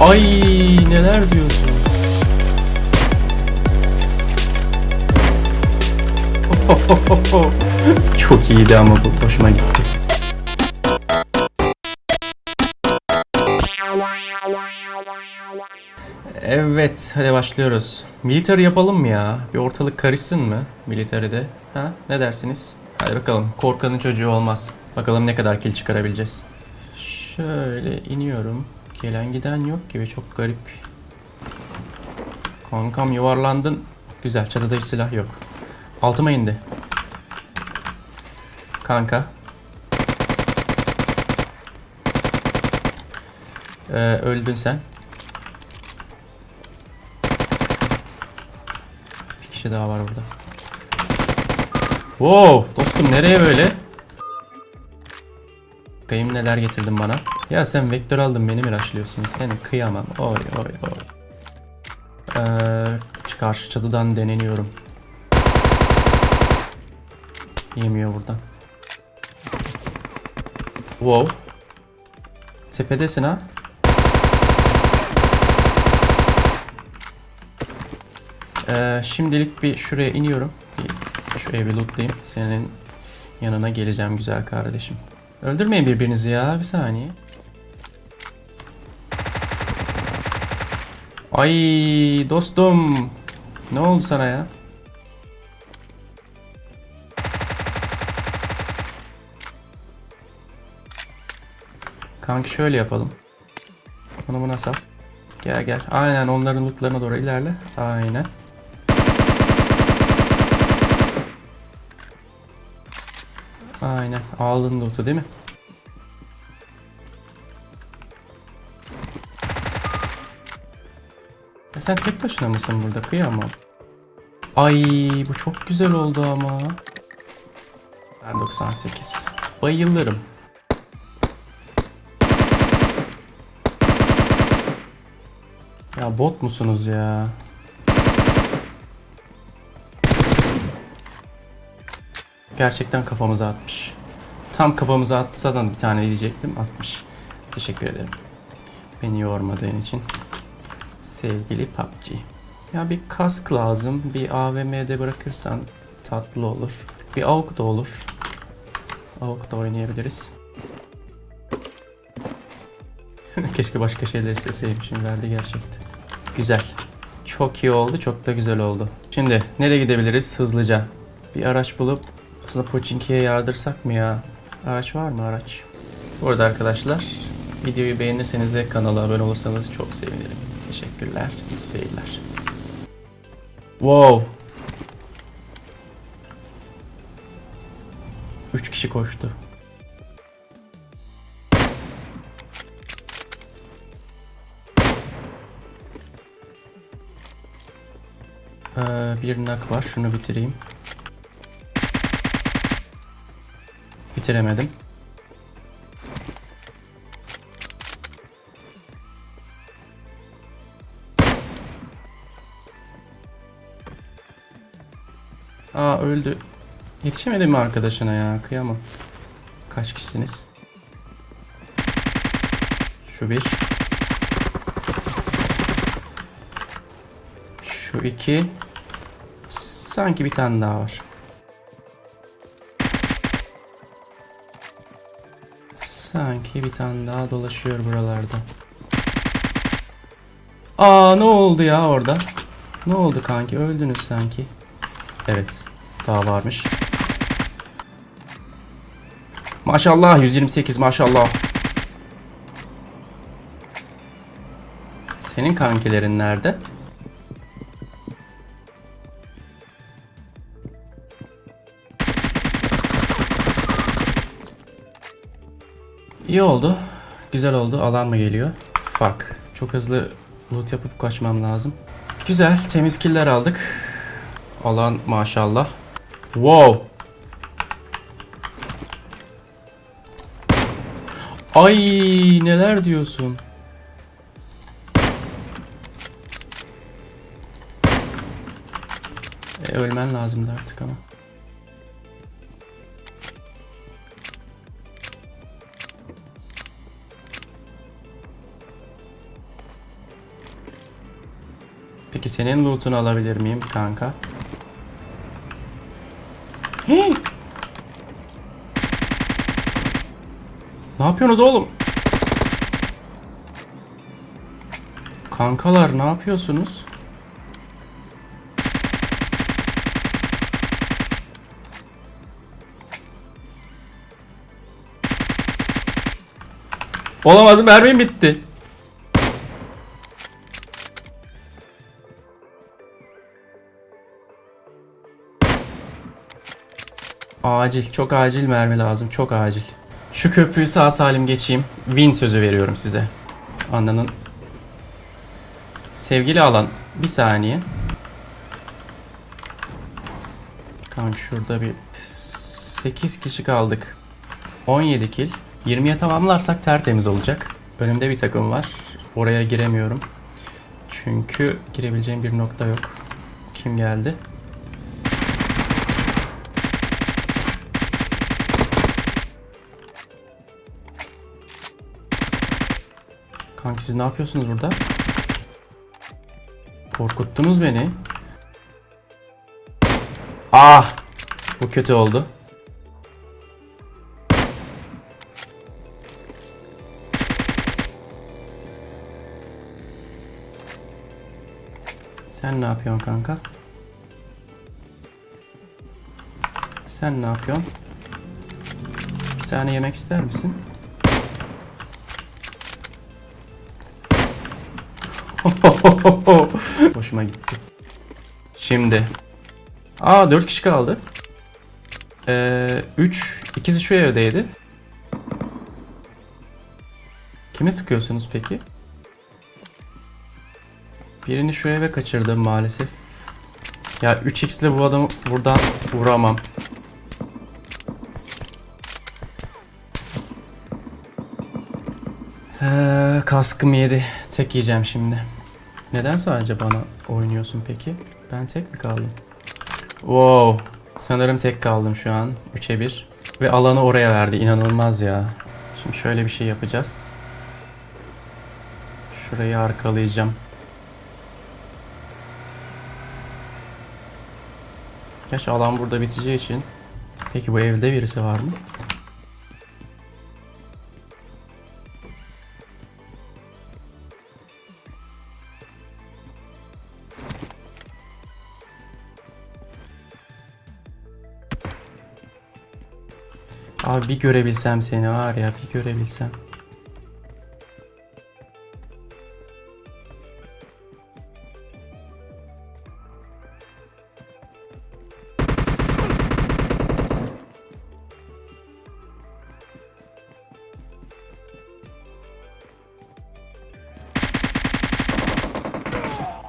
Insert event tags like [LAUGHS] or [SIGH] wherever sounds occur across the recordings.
Ay neler diyorsun? [LAUGHS] Çok iyiydi ama bu hoşuma gitti. Evet, hadi başlıyoruz. Military yapalım mı ya? Bir ortalık karışsın mı military'de? Ha? Ne dersiniz? Hadi bakalım. Korkanın çocuğu olmaz. Bakalım ne kadar kill çıkarabileceğiz. Şöyle iniyorum. Gelen giden yok gibi çok garip. Kankam yuvarlandın. Güzel çatıda hiç silah yok. Altıma indi. Kanka. Ee, öldün sen. Bir kişi daha var burada. Wow dostum nereye böyle? Bakayım neler getirdin bana. Ya sen vektör aldın beni mi rushlıyorsun? Seni kıyamam. Oy oy oy. Ee, karşı çatıdan deneniyorum. Yemiyor buradan. Wow. Tepedesin ha. Ee, şimdilik bir şuraya iniyorum. Bir, şuraya bir lootlayayım. Senin yanına geleceğim güzel kardeşim. Öldürmeyin birbirinizi ya. Bir saniye. Ay dostum. Ne oldu sana ya? Kanki şöyle yapalım. Bunu buna sal. Gel gel. Aynen onların lootlarına doğru ilerle. Aynen. Aynen. Aldın loot'u değil mi? Ya sen tek başına mısın burada? Kıyamam. Ay bu çok güzel oldu ama. Ben 98. Bayılırım. Ya bot musunuz ya? Gerçekten kafamıza atmış. Tam kafamıza atsa da bir tane diyecektim. Atmış. Teşekkür ederim. Beni yormadığın için. Sevgili PUBG. Ya bir kask lazım. Bir AVM'de bırakırsan tatlı olur. Bir AUK da olur. AUK da oynayabiliriz. [LAUGHS] Keşke başka şeyler isteseymişim. Verdi gerçekten. Güzel. Çok iyi oldu. Çok da güzel oldu. Şimdi nereye gidebiliriz hızlıca? Bir araç bulup aslında Pochinki'ye yardırsak mı ya? Araç var mı araç? Bu arada arkadaşlar videoyu beğenirseniz ve kanala abone olursanız çok sevinirim. Teşekkürler. İyi seyirler. Wow. 3 kişi koştu. Ee, bir nak var. Şunu bitireyim. Bitiremedim. Aa öldü. Yetişemedim mi arkadaşına ya? Kıyamam. Kaç kişisiniz? Şu bir. Şu iki. Sanki bir tane daha var. Sanki bir tane daha dolaşıyor buralarda. Aa ne oldu ya orada? Ne oldu kanki? Öldünüz sanki. Evet. Daha varmış. Maşallah 128 maşallah. Senin kankilerin nerede? İyi oldu. Güzel oldu. Alan mı geliyor? Bak. Çok hızlı loot yapıp kaçmam lazım. Güzel. Temiz killer aldık. Alan maşallah. Wow. Ay neler diyorsun? E, ölmen lazımdı artık ama. Peki senin loot'unu alabilir miyim kanka? Ne yapıyorsunuz oğlum? Kankalar ne yapıyorsunuz? Olamaz mermim bitti. Acil, çok acil mermi lazım, çok acil. Şu köprüyü sağ salim geçeyim. Win sözü veriyorum size. Ananın. Sevgili alan, bir saniye. Kanka şurada bir 8 kişi kaldık. 17 kill. 20'ye tamamlarsak tertemiz olacak. Önümde bir takım var. Oraya giremiyorum. Çünkü girebileceğim bir nokta yok. Kim geldi? Kanka siz ne yapıyorsunuz burada? Korkuttunuz beni. Ah! Bu kötü oldu. Sen ne yapıyorsun kanka? Sen ne yapıyorsun? Bir tane yemek ister misin? [LAUGHS] Hoşuma gitti. Şimdi. Aa 4 kişi kaldı. Ee, 3. ikisi şu evdeydi. Kime sıkıyorsunuz peki? Birini şu eve kaçırdım maalesef. Ya 3x ile bu adamı buradan vuramam. Ee, kaskım yedi. Tek yiyeceğim şimdi. Neden sadece bana oynuyorsun peki? Ben tek mi kaldım? Wow. Sanırım tek kaldım şu an. 3'e 1. Ve alanı oraya verdi. İnanılmaz ya. Şimdi şöyle bir şey yapacağız. Şurayı arkalayacağım. Gerçi alan burada biteceği için. Peki bu evde birisi var mı? Abi bir görebilsem seni var ya bir görebilsem.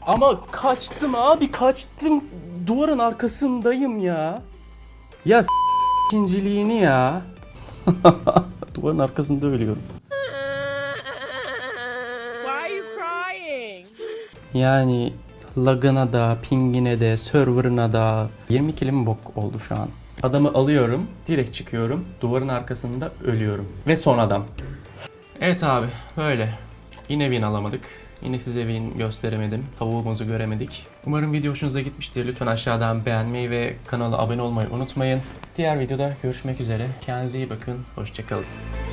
Ama kaçtım abi kaçtım. Duvarın arkasındayım ya. Ya ikinciliğini ya. [LAUGHS] Duvarın arkasında ölüyorum. Why are you crying? Yani lagına da, pingine de, serverına da 20 kilim bok oldu şu an. Adamı alıyorum, direkt çıkıyorum. Duvarın arkasında ölüyorum. Ve son adam. Evet abi, böyle. Yine win alamadık. Yine size win gösteremedim. Tavuğumuzu göremedik. Umarım video hoşunuza gitmiştir. Lütfen aşağıdan beğenmeyi ve kanala abone olmayı unutmayın. Diğer videoda görüşmek üzere. Kendinize iyi bakın. Hoşçakalın.